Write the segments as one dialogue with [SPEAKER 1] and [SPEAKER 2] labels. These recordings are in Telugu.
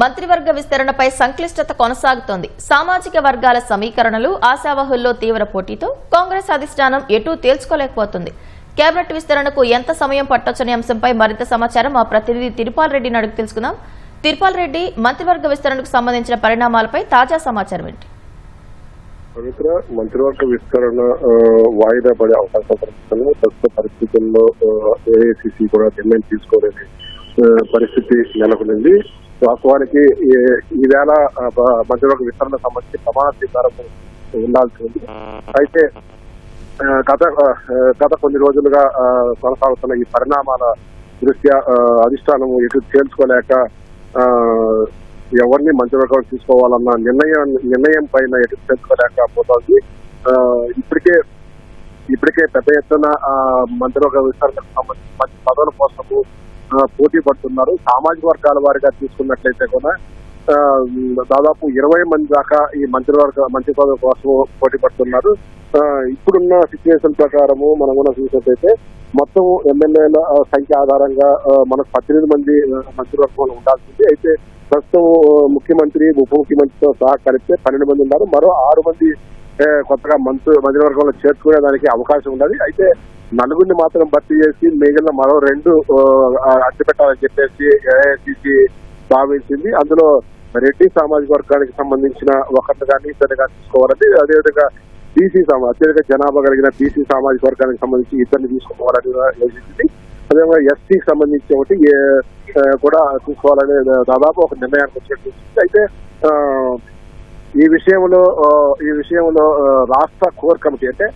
[SPEAKER 1] మంత్రివర్గ విస్తరణపై సంక్లిష్టత కొనసాగుతోంది. సామాజిక వర్గాల సమీకరణలు ఆశావహుల్లో తీవ్ర పోటీతో కాంగ్రెస్ అధిష్టానం ఎటూ తేల్చుకోలేకపోతుంది. కేబినెట్ విస్తరణకు ఎంత సమయం పట్టొచ్చనే అంశంపై మరింత సమాచారం మా ప్రతినిధి తిరుపాల్ రెడ్డిని అడుగు తెలుసుకుందాం. తిరుపాల్ రెడ్డి మంత్రివర్గ విస్తరణకు సంబంధించిన పరిణామాలపై తాజా సమాచారం ఏంటి?
[SPEAKER 2] పవిత్ర మంత్రివర్గ విస్తరణ వాయిదా పడే అవకాశం ప్రస్తుత పరిస్థితుల్లో ఏఐసిసి కూడా నిర్ణయం తీసుకోలేదు. పరిస్థితి నెలకొనింది. వాస్తవానికి ఈ- ఈవేళ మధ్యలో బ- విస్తరణ సంబంధించి ప్రమాణ స్వీకారం ఉండాల్సి ఉంది. అయితే గత గత కొన్ని రోజులుగా కొనసాగుతున్న ఈ పరిణామాల దృష్ట్యా అధిష్టానం ఎటు తేల్చుకోలేక ఆ, ఎవరిని మంత్రివర్గం తీసుకోవాలన్న నిర్ణయం నిర్ణయం పైన ఎటు తేల్చుకోలేకపోతుంది ఆ, ఇప్పటికే ఇప్పటికే పెద్ద ఎత్తున మంత్రివర్గ విస్తరణకు సంబంధించి మంచి పదవుల కోసము పోటీ పడుతున్నారు. సామాజిక వర్గాల వారిగా తీసుకున్నట్లయితే కూడా దాదాపు ఇరవై మంది దాకా ఈ మంత్రివర్గ మంత్రి పదవి కోసం పోటీ పడుతున్నారు. ఇప్పుడున్న సిచ్యువేషన్ ప్రకారము మనం కూడా చూసినట్లయితే మొత్తం ఎమ్మెల్యేల సంఖ్య ఆధారంగా మనకు పద్దెనిమిది మంది ఆ, మంత్రివర్గంలో ఉండాల్సింది. అయితే ప్రస్తుతం ముఖ్యమంత్రి ఉప ముఖ్యమంత్రితో సహా కలిపితే పన్నెండు మంది ఉన్నారు. మరో ఆరు మంది అంటే కొత్తగా మంత్రి మంత్రివర్గంలో చేర్చుకునే దానికి అవకాశం ఉన్నది. అయితే నలుగురిని మాత్రం భర్తీ చేసి మిగిలిన మరో రెండు ఆ, అడ్డు పెట్టాలని చెప్పేసి ఏఐసిసి భావించింది. అందులో రెడ్డి సామాజిక వర్గానికి సంబంధించిన ఒకరిని కానీ ఇద్దరిని కానీ తీసుకోవాలని అదేవిధంగా బీసీ సమాజ అత్యధిక జనాభా కలిగిన బీసీ సామాజిక వర్గానికి సంబంధించి ఇద్దరిని తీసుకోవాలని యోచించింది అదేవిధంగా ఎస్సీకి సంబంధించి ఒకటి కూడా తీసుకోవాలనే దాదాపు ఒక నిర్ణయానికి వచ్చినట్టు అయితే ఈ విషయంలో ఈ విషయంలో రాష్ట్ర కోర్ కమిటీ అంటే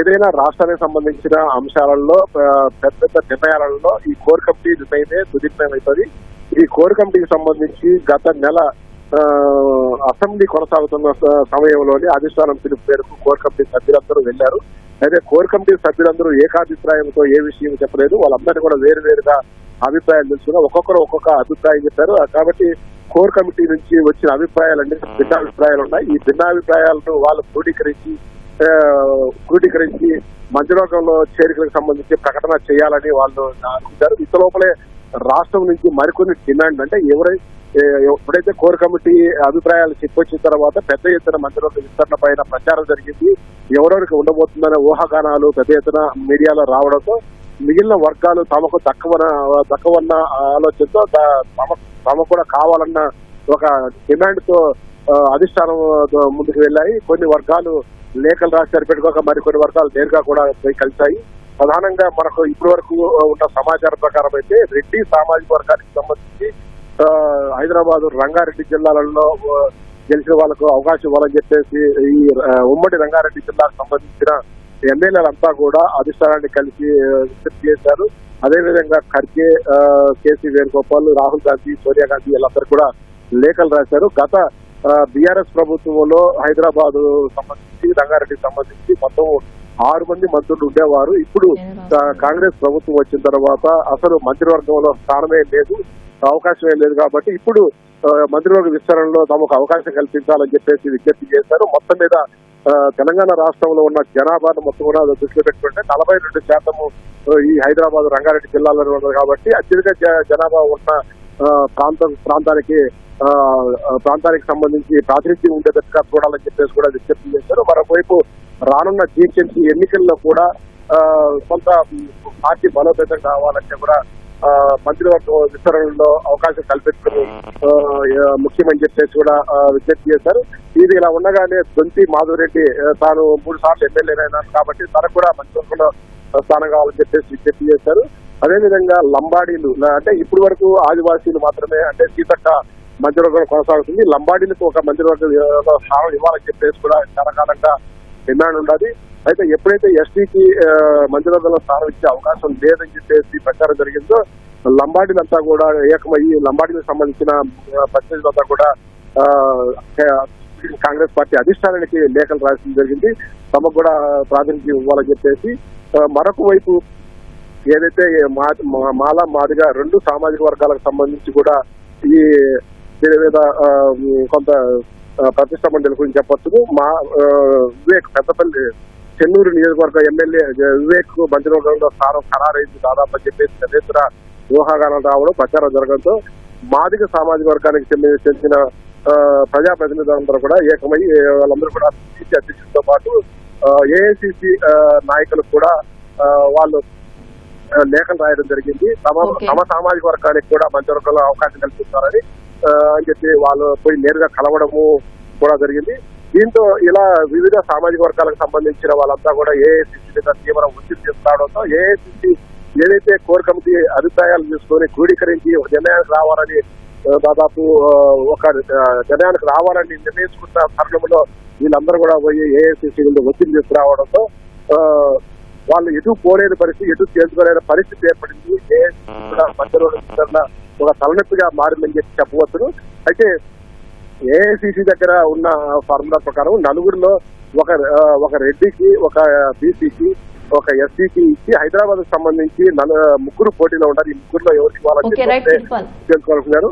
[SPEAKER 2] ఏదైనా రాష్ట్రానికి సంబంధించిన అంశాలలో పెద్ద పెద్ద నిర్ణయాలలో ఈ కోర్ కమిటీ నిర్ణయమే తుది అవుతుంది ఈ కోర్ కమిటీకి సంబంధించి గత నెల అసెంబ్లీ కొనసాగుతున్న సమయంలోనే అధిష్టానం పిలుపు మేరకు కోర్ కమిటీ సభ్యులందరూ వెళ్ళారు అయితే కోర్ కమిటీ సభ్యులందరూ ఏకాభిప్రాయంతో ఏ విషయం చెప్పలేదు. వాళ్ళందరినీ కూడా వేరు వేరుగా అభిప్రాయాలు తెలుసుకున్నా ఒక్కొక్కరు ఒక్కొక్క అభిప్రాయం చెప్పారు. కాబట్టి కోర్ కమిటీ నుంచి వచ్చిన అభిప్రాయాలన్నీ భిన్నాభిప్రాయాలు ఉన్నాయి. ఈ భిన్నాభిప్రాయాలను వాళ్ళు క్రోడీకరించి క్రోడీకరించి మంత్రివర్గంలో చేరికలకు సంబంధించి ప్రకటన చేయాలని వాళ్ళు అనుకుంటారు. ఇంత లోపలే రాష్ట్రం నుంచి మరికొన్ని డిమాండ్ అంటే ఎవరై ఎప్పుడైతే కోర్ కమిటీ అభిప్రాయాలు చెప్పొచ్చిన తర్వాత పెద్ద ఎత్తున మంత్రివర్గ విస్తరణ పైన ప్రచారం జరిగింది. ఎవరెవరికి ఉండబోతుందనే ఊహాగానాలు పెద్ద ఎత్తున మీడియాలో రావడంతో మిగిలిన వర్గాలు తమకు దక్కవన తక్కువన్న ఆలోచనతో త- తమ తమకు కూడా కావాలన్న ఒక డిమాండ్తో అధిష్టానం ముందుకు వెళ్ళాయి. కొన్ని వర్గాలు లేఖలు రాసి సరిపెట్టుకోక మరికొన్ని వర్గాలు నేరుగా కూడా పోయి కలిశాయి. ప్రధానంగా మనకు ఇప్పటి వరకు ఉన్న సమాచారం ప్రకారం అయితే రెడ్డి సామాజిక వర్గానికి సంబంధించి హైదరాబాద్ రంగారెడ్డి జిల్లాలలో గెలిచిన వాళ్ళకు అవకాశం ఇవ్వాలని చెప్పేసి ఈ ఉమ్మడి రంగారెడ్డి జిల్లాకు సంబంధించిన ఎమ్మెల్యేలంతా కూడా అధిష్టానాన్ని కలిసి విజ్ఞప్తి చేశారు. అదేవిధంగా ఖర్గే ఆ, కేసీ వేణుగోపాల్ రాహుల్ గాంధీ సోనియా గాంధీ వీళ్ళందరూ కూడా లేఖలు రాశారు. గత బీఆర్ఎస్ ప్రభుత్వంలో హైదరాబాద్ సంబంధించి రంగారెడ్డి సంబంధించి మొత్తం ఆరు మంది మంత్రులు ఉండేవారు. ఇప్పుడు కాంగ్రెస్ ప్రభుత్వం వచ్చిన తర్వాత అసలు మంత్రివర్గంలో స్థానమే లేదు అవకాశమే లేదు కాబట్టి ఇప్పుడు ఆ, మంత్రివర్గ విస్తరణలో తమకు అవకాశం కల్పించాలని చెప్పేసి విజ్ఞప్తి చేశారు. మొత్తం మీద తెలంగాణ రాష్ట్రంలో ఉన్న జనాభాను మొత్తం కూడా దృష్టిలో పెట్టుకుంటే నలభై రెండు శాతము ఈ హైదరాబాద్ రంగారెడ్డి జిల్లాలో ఉన్నది కాబట్టి అత్యధిక జ- జనాభా ఉన్న ప్రాంతం ప్రాంతానికి ప్రాంతానికి సంబంధించి ప్రాతినిధ్యం ఉండేటట్టుగా చూడాలని చెప్పేసి కూడా విజ్ఞప్తి చేశారు. మరోవైపు రానున్న జీహెచ్ఎంసీ ఎన్నికల్లో కూడా కొంత పార్టీ బలోపేతం కావాలంటే కూడా మంత్రివర్గ విస్తరణలో అవకాశం కల్పించడం ముఖ్యమని చెప్పేసి కూడా విజ్ఞప్తి చేశారు. ఇది ఇలా ఉండగానే దొంతి మాధవరెడ్డి తాను మూడు సార్లు ఎమ్మెల్యేనైనారు కాబట్టి తనకు కూడా మంత్రివర్గంలో స్థానం కావాలని చెప్పేసి విజ్ఞప్తి చేశారు. అదేవిధంగా లంబాడీలు అంటే ఇప్పటి వరకు ఆదివాసీలు మాత్రమే అంటే సీతక్క మంత్రివర్గం కొనసాగుతుంది. లంబాడీలకు ఒక మంత్రివర్గ స్థానం ఇవ్వాలని చెప్పేసి కూడా చాలా కాలంగా డిమాండ్ ఉన్నది అయితే ఎప్పుడైతే ఎస్టీకి మంత్రివర్గంలో స్థానం ఇచ్చే అవకాశం లేదని చెప్పేసి ప్రచారం జరిగిందో లంబాడీలంతా కూడా ఏకమయ్యి లంబాడీలకు సంబంధించిన ఆ, ప్రతినిధులంతా కూడా కాంగ్రెస్ పార్టీ అధిష్టానానికి లేఖలు రాయడం జరిగింది. తమకు కూడా ప్రాతినిధ్యం ఇవ్వాలని చెప్పేసి మరొక వైపు ఏదైతే మా- మాల మాదిగా రెండు సామాజిక వర్గాలకు సంబంధించి కూడా ఈ దీని మీద కొంత ఆ, ప్రతిష్టంభన గురించి చెప్పొచ్చు మా వివేక్ పెద్దపల్లి చెన్నూరు నియోజకవర్గ ఎమ్మెల్యే వివేక్ మంత్రివర్గంలో స్థానం ఖరారైంది దాదాపు అని చెప్పేసి చరిత్ర ఊహాగానాలు రావడం ప్రచారం జరగడంతో మాదిగ సామాజిక వర్గానికి చెందిన చెందిన ప్రజాప్రతినిధులందరూ కూడా ఏకమై వాళ్ళందరూ కూడా సిసి అధ్యక్షులతో పాటు ఏఐసిసి నాయకులకు కూడా వాళ్ళు లేఖలు రాయడం జరిగింది తమ. తమ సామాజిక వర్గానికి కూడా మంత్రివర్గంలో అవకాశం కల్పిస్తారని అని చెప్పి వాళ్ళు పోయి నేరుగా కలవడము కూడా జరిగింది. దీంతో ఇలా వివిధ సామాజిక వర్గాలకు సంబంధించిన వాళ్ళంతా కూడా ఏఐసిసి మీద తీవ్ర ఒత్తిడి తీసుకురావడంతో ఏఐసిసి ఏదైతే కోర్ కమిటీ అభిప్రాయాలు తీసుకొని క్రోడీకరించి ఒక నిర్ణయానికి రావాలని దాదాపు ఒక నిర్ణయానికి రావాలని నిర్ణయించుకున్న తరుణంలో వీళ్ళందరూ కూడా పోయి ఏఐసిసి మీద ఒత్తిడి తీసుకురావడంతో ఆ, వాళ్ళు ఎటు పోలేని పరిస్థితి ఎటు చేసుకోలేని పరిస్థితి ఏర్పడింది. ఏఐసిసి కూడా మధ్యలో ఒక తలనొప్పిగా మారిందని చెప్పి చెప్పవచ్చును. అయితే ఏఐసిసి దగ్గర ఉన్న ఫార్ములా ప్రకారం నలుగురిలో ఒక ఒక రెడ్డికి ఒక బీసీకి ఒక ఎస్సీకి ఇచ్చి హైదరాబాద్కు సంబంధించి నలు- ముగ్గురు పోటీలో ఉన్నారు ఈ ముగ్గురులో ఎవరికి వాళ్ళని
[SPEAKER 1] ఇర్ఫాన్
[SPEAKER 2] తెలుసుకోవాలనుకున్నారు